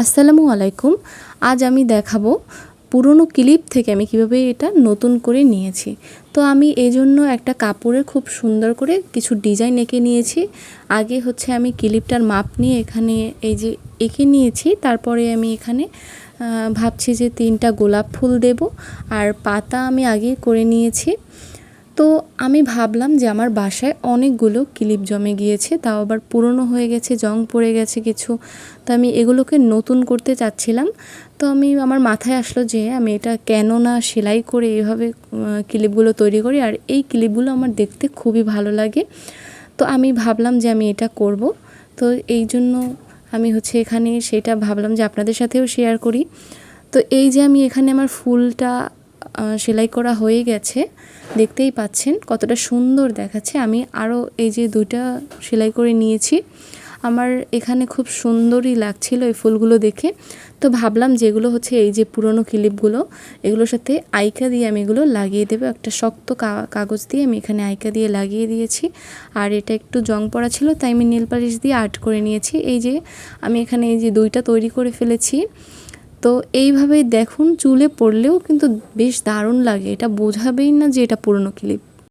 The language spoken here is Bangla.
আসসালামু আলাইকুম। আজ আমি দেখাবো পুরনো ক্লিপ থেকে আমি কীভাবে এটা নতুন করে নিয়েছি। তো আমি এই জন্য একটা কাপড়ে খুব সুন্দর করে কিছু ডিজাইন এঁকে নিয়েছি। আগে হচ্ছে আমি ক্লিপটার মাপ নিয়ে এখানে এই যে এঁকে নিয়েছি, তারপরে আমি এখানে ভাবছি যে তিনটা গোলাপ ফুল দেব। আর পাতা আমি আগে করে নিয়েছি। তো আমি ভাবলাম যে আমার বাসায় অনেকগুলো ক্লিপ জমে গিয়েছে, তাও আবার পুরনো হয়ে গেছে, জং পড়ে গেছে কিছু। তো আমি এগুলোকে নতুন করতে চাচ্ছিলাম। তো আমি, আমার মাথায় আসলো যে আমি এটা কেন না সেলাই করে এইভাবে ক্লিপগুলো তৈরি করি। আর এই ক্লিপগুলো আমার দেখতে খুবই ভালো লাগে। তো আমি ভাবলাম যে আমি এটা করব। তো এই জন্য আমি হচ্ছে এখানে সেটা ভাবলাম যে আপনাদের সাথেও শেয়ার করি। তো এই যে আমি এখানে আমার ফুলটা সেলাই করা হয়ে গেছে। দেখতেই পাচ্ছেন কতটা সুন্দর দেখাচ্ছে। আমি আরও এই যে দুইটা সেলাই করে নিয়েছি। আমার এখানে খুব সুন্দরই লাগছিল এই ফুলগুলো দেখে। তো ভাবলাম যেগুলো হচ্ছে এই যে পুরনো ক্লিপগুলো, এগুলোর সাথে আইকা দিয়ে আমি এগুলো লাগিয়ে দেবো। একটা শক্ত কাগজ দিয়ে আমি এখানে আইকা দিয়ে লাগিয়ে দিয়েছি। আর এটা একটু জং পড়া ছিল, তাই আমি নীল পালিশ দিয়ে আর্ট করে নিয়েছি। এই যে আমি এখানে এই যে দুইটা তৈরি করে ফেলেছি। তো এইভাবেই দেখুন, চুলে পড়লেও কিন্তু বেশ দারুণ লাগে। এটা বোঝাবেই না যে এটা পুরনো ক্লিপ।